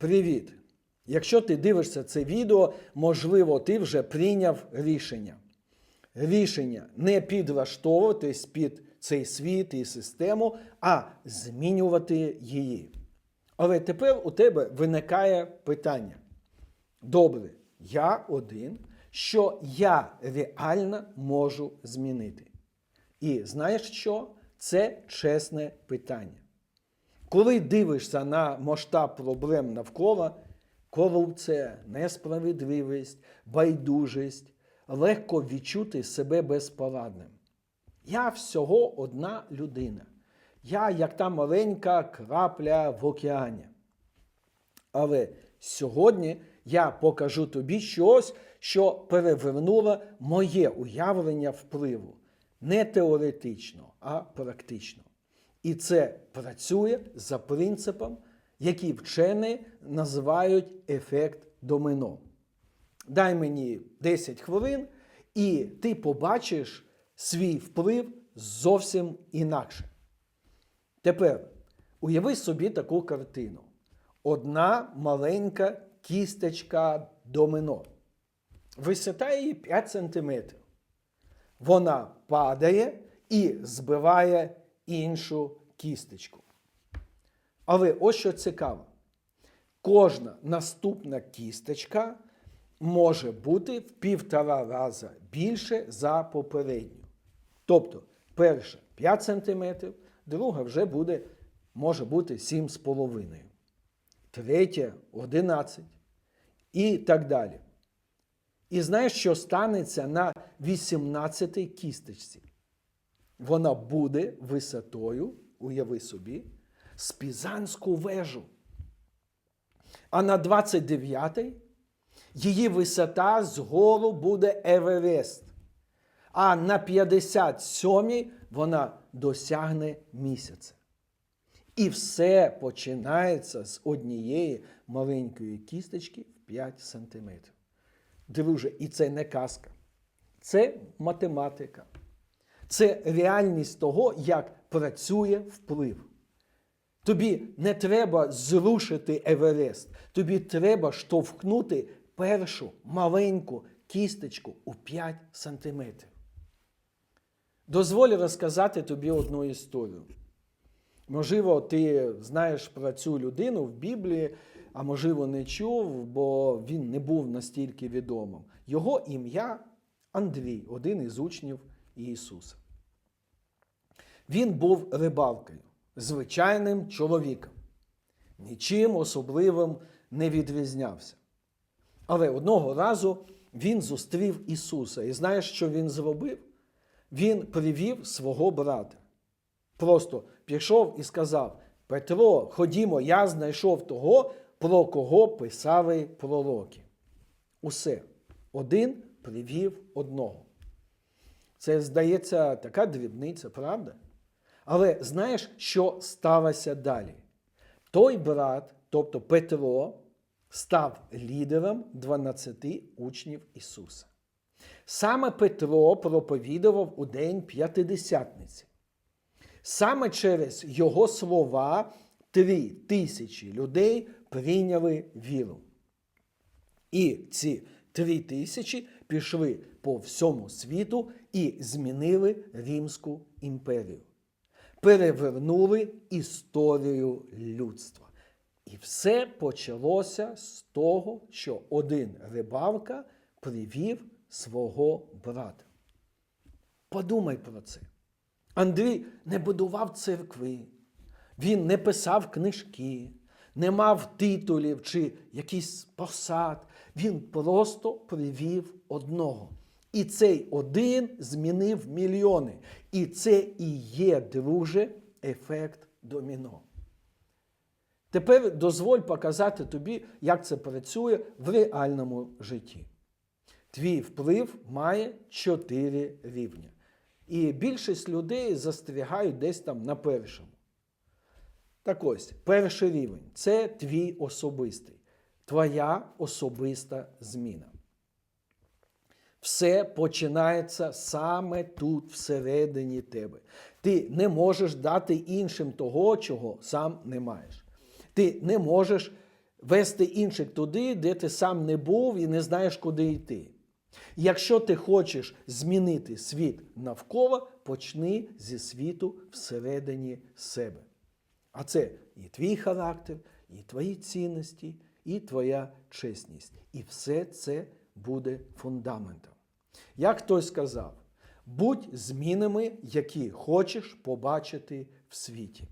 Привіт! Якщо ти дивишся це відео, можливо, ти вже прийняв рішення. Рішення не підлаштовуватись під цей світ і систему, а змінювати її. Але тепер у тебе виникає питання. Добре, я один, що я реально можу змінити. І знаєш що? Це чесне питання. Коли дивишся на масштаб проблем навколо, корупція, несправедливість, байдужість, легко відчути себе безпорадним. Я всього одна людина. Я як та маленька крапля в океані. Але сьогодні я покажу тобі щось, що перевернуло моє уявлення впливу. Не теоретично, а практично. І це працює за принципом, який вчені називають ефект домино. Дай мені 10 хвилин, і ти побачиш свій вплив зовсім інакше. Тепер уяви собі таку картину: одна маленька кісточка домино. Висота її 5 см. Вона падає і збиває іншу кісточку. Але ось що цікаво: кожна наступна кісточка може бути в півтора рази більше за попередню. Тобто, перша 5 см, друга вже буде, може бути 7,5, третя 11 і так далі. І знаєш, що станеться на 18 кісточці? Вона буде висотою, уяви собі, з Пізанську вежу. А на 29-й її висота згору буде Еверест. А на 57-й вона досягне місяця. І все починається з однієї маленької кісточки в 5 сантиметрів. Друже, і це не казка, це математика. Це реальність того, як працює вплив. Тобі не треба зрушити Еверест, тобі треба штовхнути першу маленьку кісточку у 5 сантиметрів. Дозволь розказати тобі одну історію. Можливо, ти знаєш про цю людину в Біблії, а можливо, не чув, бо він не був настільки відомим. Його ім'я Андрій, один із учнів Ісуса. Він був рибалкою, звичайним чоловіком. Нічим особливим не відрізнявся. Але одного разу він зустрів Ісуса. І знаєш, що він зробив? Він привів свого брата. Просто пішов і сказав: Петро, ходімо, я знайшов того, про кого писали пророки. Усе. Один привів одного. Це, здається, така дрібниця, правда? Але знаєш, що сталося далі? Той брат, тобто Петро, став лідером 12 учнів Ісуса. Саме Петро проповідував у день п'ятидесятниці. Саме через його слова три тисячі людей прийняли віру. І ці три тисячі пішли по всьому світу і змінили Римську імперію. Перевернули історію людства. І все почалося з того, що один рибалка привів свого брата. Подумай про це. Андрій не будував церкви, він не писав книжки, не мав титулів чи якийсь посад. Він просто привів одного. І цей один змінив мільйони. І це і є, друже, ефект доміно. Тепер дозволь показати тобі, як це працює в реальному житті. Твій вплив має чотири рівня. І більшість людей застрягають десь там на першому. Так ось, перший рівень це твій особистий, твоя особиста зміна. Все починається саме тут, всередині тебе. Ти не можеш дати іншим того, чого сам не маєш. Ти не можеш вести інших туди, де ти сам не був і не знаєш, куди йти. Якщо ти хочеш змінити світ навколо, почни зі світу всередині себе. А це і твій характер, і твої цінності, і твоя чесність. І все це буде фундаментом. Як хтось сказав, будь змінами, які хочеш побачити в світі.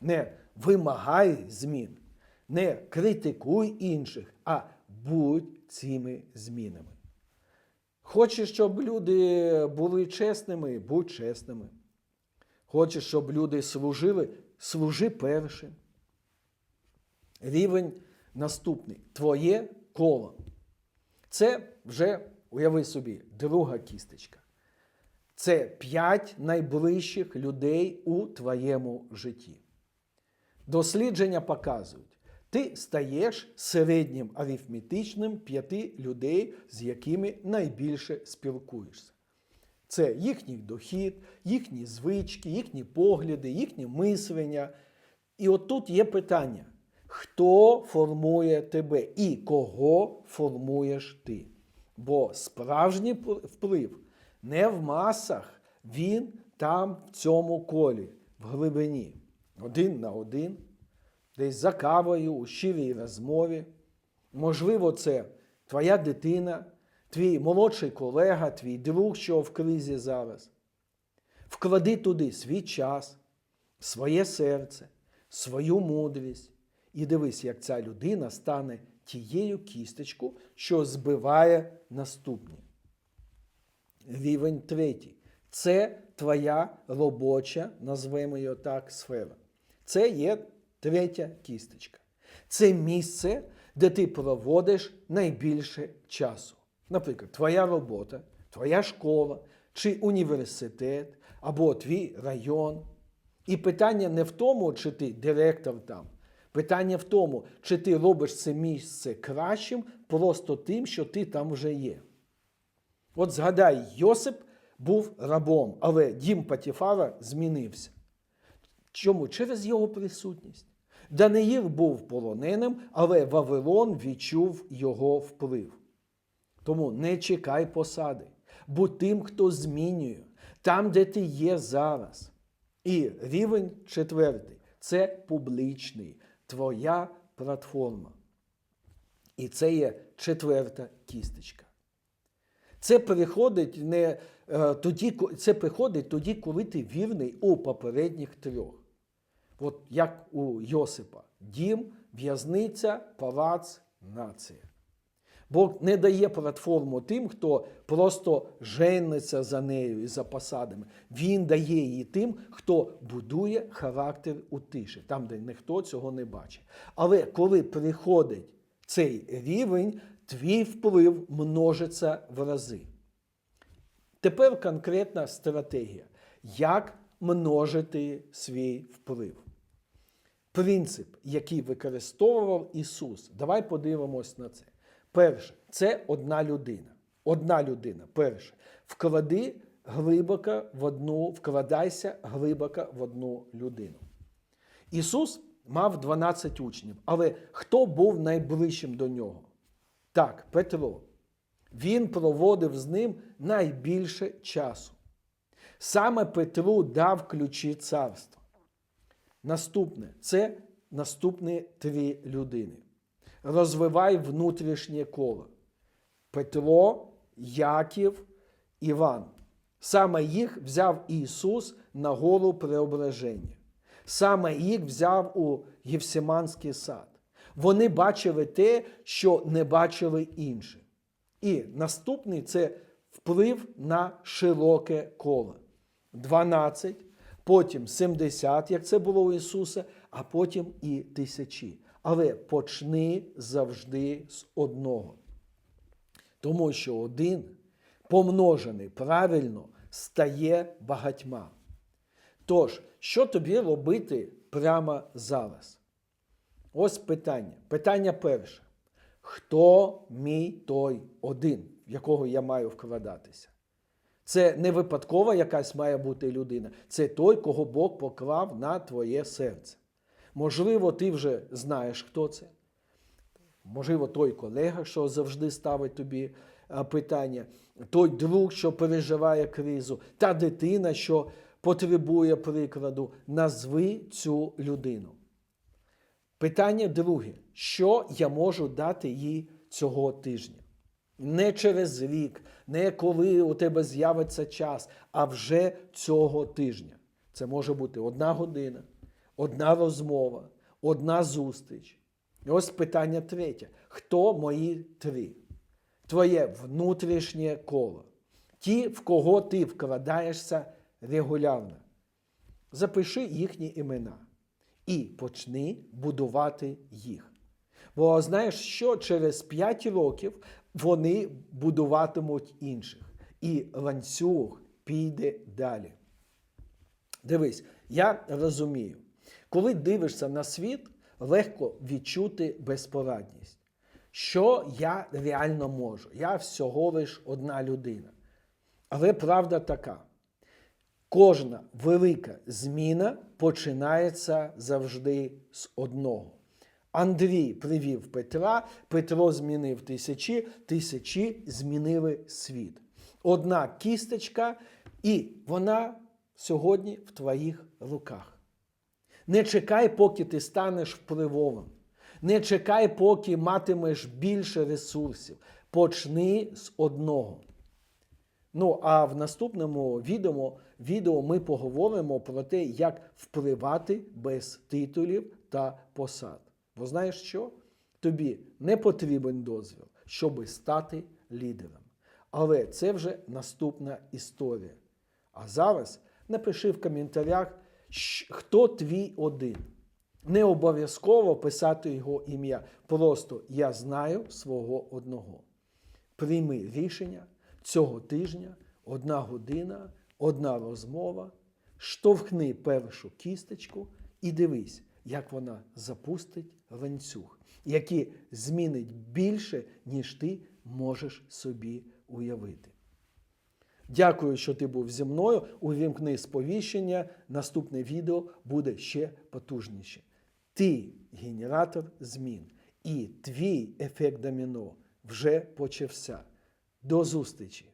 Не вимагай змін, не критикуй інших, а будь цими змінами. Хочеш, щоб люди були чесними, будь чесними. Хочеш, щоб люди служили, служи першим. Рівень наступний твоє коло. Це вже, уяви собі, друга кісточка. Це п'ять найближчих людей у твоєму житті. Дослідження показують, ти стаєш середнім арифметичним п'яти людей, з якими найбільше спілкуєшся. Це їхній дохід, їхні звички, їхні погляди, їхнє мислення. І от тут є питання: хто формує тебе і кого формуєш ти? Бо справжній вплив не в масах, він там, в цьому колі, в глибині, один на один, десь за кавою, у щирій розмові. Можливо, це твоя дитина, твій молодший колега, твій друг, що в кризі зараз. Вклади туди свій час, своє серце, свою мудрість. І дивись, як ця людина стане тією кісточку, що збиває наступні. Рівень третій. Це твоя робоча, назвемо його так, сфера. Це є третя кісточка. Це місце, де ти проводиш найбільше часу. Наприклад, твоя робота, твоя школа чи університет, або твій район. І питання не в тому, чи ти директор там. Питання в тому, чи ти робиш це місце кращим просто тим, що ти там вже є. От згадай, Йосип був рабом, але дім Патіфара змінився. Чому? Через його присутність. Даниїл був полоненим, але Вавилон відчув його вплив. Тому не чекай посади, будь тим, хто змінює, там, де ти є зараз. І рівень четвертий це публічний, твоя платформа. І це є четверта кісточка. Це приходить не е, тоді, це приходить тоді, коли ти вірний у попередніх трьох. От як у Йосипа: дім, в'язниця, палац, нація. Бог не дає платформу тим, хто просто жениться за нею і за посадами. Він дає її тим, хто будує характер у тиші, там, де ніхто цього не бачить. Але коли приходить цей рівень, твій вплив множиться в рази. Тепер конкретна стратегія. Як множити свій вплив? Принцип, який використовував Ісус. Давай подивимось на це. Перше, це одна людина. Одна людина. Перше. Вклади глибоко в одну, вкладайся глибоко в одну людину. Ісус мав 12 учнів, але хто був найближчим до нього? Так, Петро. Він проводив з ним найбільше часу. Саме Петру дав ключі царства. Наступне це наступні три людини. Розвивай внутрішнє коло. Петро, Яків, Іван. Саме їх взяв Ісус на гору преображення. Саме їх взяв у Євсиманський сад. Вони бачили те, що не бачили інші. І наступний це вплив на широке коло. 12, потім 70, як це було у Ісуса, а потім і тисячі. Але почни завжди з одного. Тому що один, помножений правильно, стає багатьма. Тож, що тобі робити прямо зараз? Ось питання. Питання перше. Хто мій той один, в якого я маю вкладатися? Це не випадкова якась має бути людина, це той, кого Бог поклав на твоє серце. Можливо, ти вже знаєш, хто це. можливо, той колега, що завжди ставить тобі е, питання, той друг, що переживає кризу, та дитина, що потребує прикладу. Назви цю людину. Питання друге: що я можу дати їй цього тижня? Не через рік, не коли у тебе з'явиться час, а вже цього тижня. Це може бути одна година, одна розмова, одна зустріч. І ось питання третє: хто мої три? Твоє внутрішнє коло. Ті, в кого ти вкладаєшся регулярно. Запиши їхні імена і почни будувати їх. Бо знаєш, що через 5 років вони будуватимуть інших, і ланцюг піде далі. Дивись, я розумію, коли дивишся на світ, легко відчути безпорадність. Що я реально можу? Я всього лиш одна людина. Але правда така: кожна велика зміна починається завжди з одного. Андрій привів Петра, Петро змінив тисячі, тисячі змінили світ. Одна кісточка, і вона сьогодні в твоїх руках. Не чекай, поки ти станеш впливовим. Не чекай, поки матимеш більше ресурсів. Почни з одного. Ну, а в наступному відео, відео ми поговоримо про те, як впливати без титулів та посад. Бо знаєш що? Тобі не потрібен дозвіл, щоб стати лідером. Але це вже наступна історія. А зараз напиши в коментарях, хто твій один. Не обов'язково писати його ім'я. Просто я знаю свого одного. Прийми рішення цього тижня, одна година, одна розмова, штовхни першу кісточку і дивись, як вона запустить ланцюг, який змінить більше, ніж ти можеш собі уявити. Дякую, що ти був зі мною. Увімкни сповіщення. Наступне відео буде ще потужніше. Ти генератор змін, і твій ефект доміно вже почався. До зустрічі!